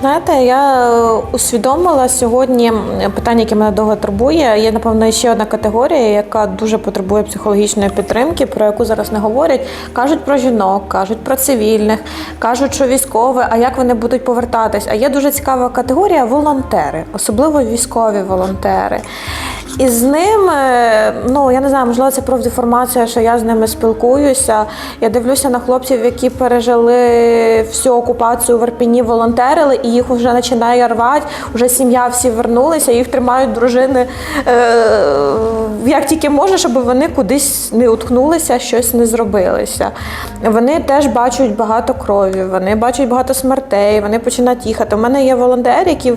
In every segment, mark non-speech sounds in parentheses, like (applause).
Знаєте, я усвідомила сьогодні питання, яке мене довго турбує. Є, напевно, ще одна категорія, яка дуже потребує психологічної підтримки, про яку зараз не говорять. Кажуть про жінок, кажуть про цивільних, кажуть, що військові, а як вони будуть повертатись. А є дуже цікава категорія волонтери, особливо військові волонтери. І з ними, ну я не знаю, можливо, це профдеформація, що я з ними спілкуюся. Я дивлюся на хлопців, які пережили всю окупацію в Ірпіні, волонтерили, і їх вже починає рвати. Вже сім'я всі вернулися, їх тримають дружини е, як тільки може, щоб вони кудись не уткнулися, щось не зробилися. Вони теж бачать багато крові, вони бачать багато смертей, вони починають їхати. У мене є волонтер, який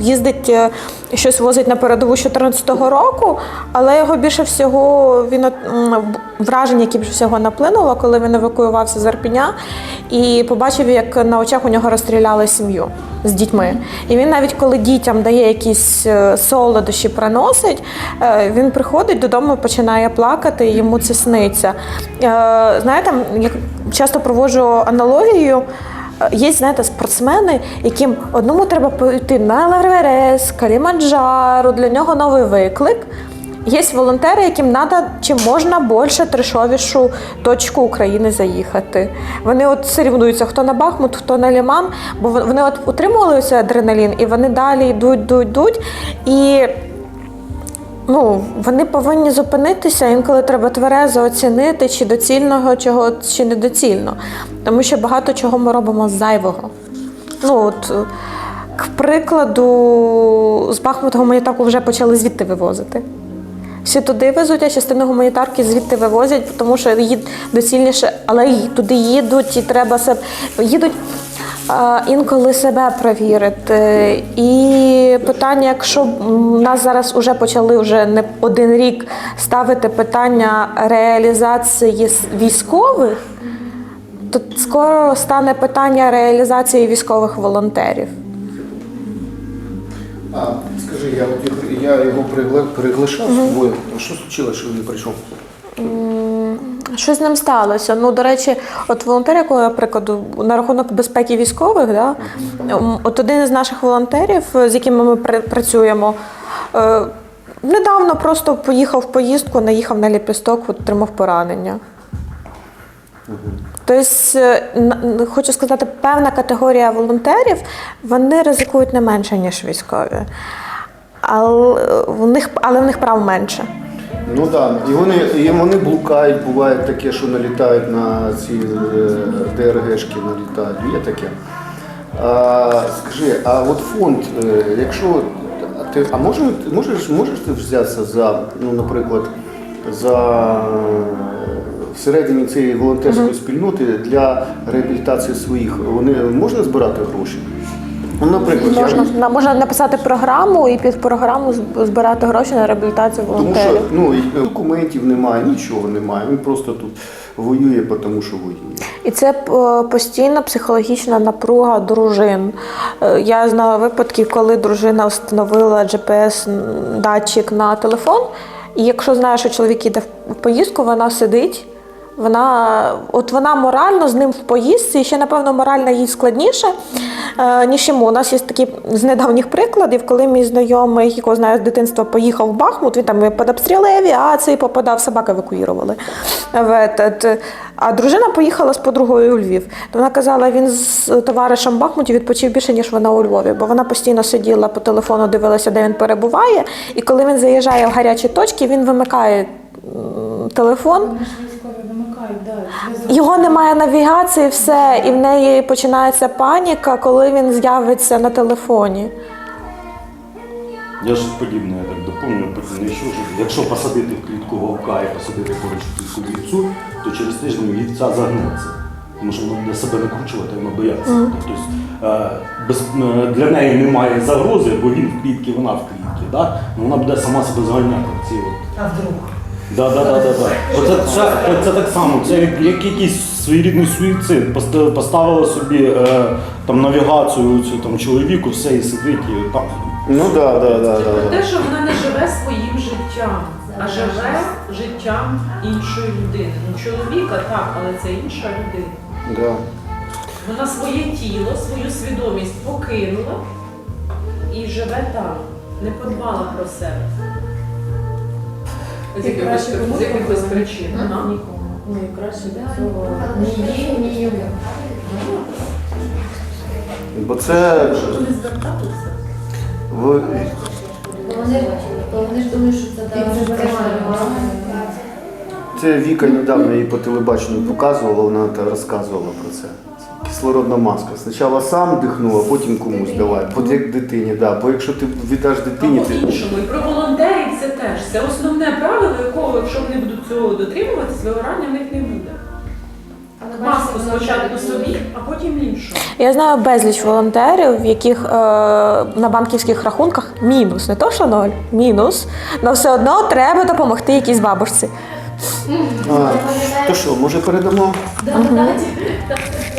їздить е, щось возить на передову з 14-го року, але його більше всього він враження, які більше всього наплинуло, коли він евакуювався з Арпіня і побачив, як на очах у нього розстріляли сім'ю з дітьми. І він навіть коли дітям дає якісь е, солодощі, приносить, е, він приходить додому, починає плакати, і йому це сниться. Знаєте, я часто проводжу аналогію. Є, знаєте, спортсмени, яким одному треба пойти на Еверест, Калімаджаро, для нього новий виклик. Є волонтери, яким треба чим можна більше трешовішу точку України заїхати. Вони от сорівнуються, хто на Бахмут, хто на Ліман, бо вони от отримували цей адреналін, і вони далі йдуть, йдуть, йдуть. І ну, вони повинні зупинитися, інколи треба тверезо оцінити, чи доцільного чого, чи недоцільно. Тому що багато чого ми робимо зайвого. Ну, от, к прикладу, з Бахмута гуманітарку вже почали звідти вивозити. Всі туди везуть, а частину гуманітарки звідти вивозять, тому що їд доцільніше, але туди їдуть, і треба себе їдуть інколи себе провірити. І питання, якщо нас зараз вже почали вже не один рік ставити питання реалізації військових, то скоро стане питання реалізації військових волонтерів. А, скажи, я, я його пригла- приглашав з тобою. А Що случилось, що він прийшов? Що з ним сталося? Ну, до речі, от волонтер, якого я прикладу, на рахунок безпеки військових, да? от один із наших волонтерів, з якими ми пр- працюємо, е, недавно просто поїхав в поїздку, наїхав на ліпісток, отримав поранення. Тобто, е, хочу сказати, певна категорія волонтерів вони ризикують не менше, ніж військові. Але в них, але в них прав менше. Ну так, да. і вони, і вони блукають, буває таке, що налітають на ці е, ДРГшки, налітають. Є таке. А, скажи, а от фонд, е, якщо ти, а може, можеш, можеш ти взятися за, ну, наприклад, за е, всередині цієї волонтерської спільноти для реабілітації своїх, вони можна збирати гроші? Ну, наприклад, я- Можна, на- можна написати програму і під програму збирати гроші на реабілітацію Тому що ну, і документів немає, нічого немає. Він просто тут воює, тому що воює. І це е, постійна психологічна напруга дружин. Е, Я знала випадки, коли дружина встановила GPS-датчик на телефон, і якщо знає, що чоловік їде в поїздку, вона сидить. Вона, от вона морально з ним в поїздці, і ще, напевно, морально їй складніше, е, ніж йому. У нас є такі з недавніх прикладів, коли мій знайомий, якого знаю з дитинства, поїхав в Бахмут, він там під обстріли авіації попадав, собаки евакуювали. А дружина поїхала з подругою у Львів. Вона казала, він з товаришем в Бахмуті відпочив більше, ніж вона у Львові, бо вона постійно сиділа по телефону, дивилася, де він перебуває. І коли він заїжджає в гарячі точки, він вимикає телефон. Його немає навігації, все, і в неї починається паніка, коли він з'явиться на телефоні. Я ж подібне я так доповню, подібне, що ж, якщо посадити в клітку вовка і посадити поруч в клітку вівцю, то через тиждень вівця загнеться. Тому що вона буде себе накручувати, вона бояться. Тобто е, без, е, для неї немає загрози, бо він в клітці, вона в клітці. Да? Вона буде сама себе заганяти. Ці от. А вдруг? Да, да, да, да, да. Оце, це, це, це так само, це як, як якийсь своєрідний суїцид. Поста- Поставила собі е, там навігацію цю там чоловіку, все і сидить і там. Ну так, да, да, да, да, про да. те, що вона не живе своїм життям, а живе життям іншої людини. Ну, чоловіка так, але це інша людина. Да. Вона своє тіло, свою свідомість покинула і живе там, не подбала про себе. З якихось, з якихось причин. ага. Нікому. Ну і краще до цього ні їй, ні йому. Бо це Вони, вони ж думають, що це так Це Віка недавно її по телебаченню показувала, вона та розказувала про це. Кислородна маска. Спочатку сам дихнув, а потім комусь давай. От як дитині, да. Бо якщо ти віддаш дитині, Або ти іншому. І про волонтерів це теж. Це основне правило, якого, якщо вони будуть цього дотримуватись, вигорання в них не буде. Маску спочатку собі, а потім іншому. Я знаю безліч волонтерів, в яких е, на банківських рахунках мінус, не то що ноль, мінус, але все одно треба допомогти якійсь бабушці. а, то що, може передамо? Да, да, да. (laughs)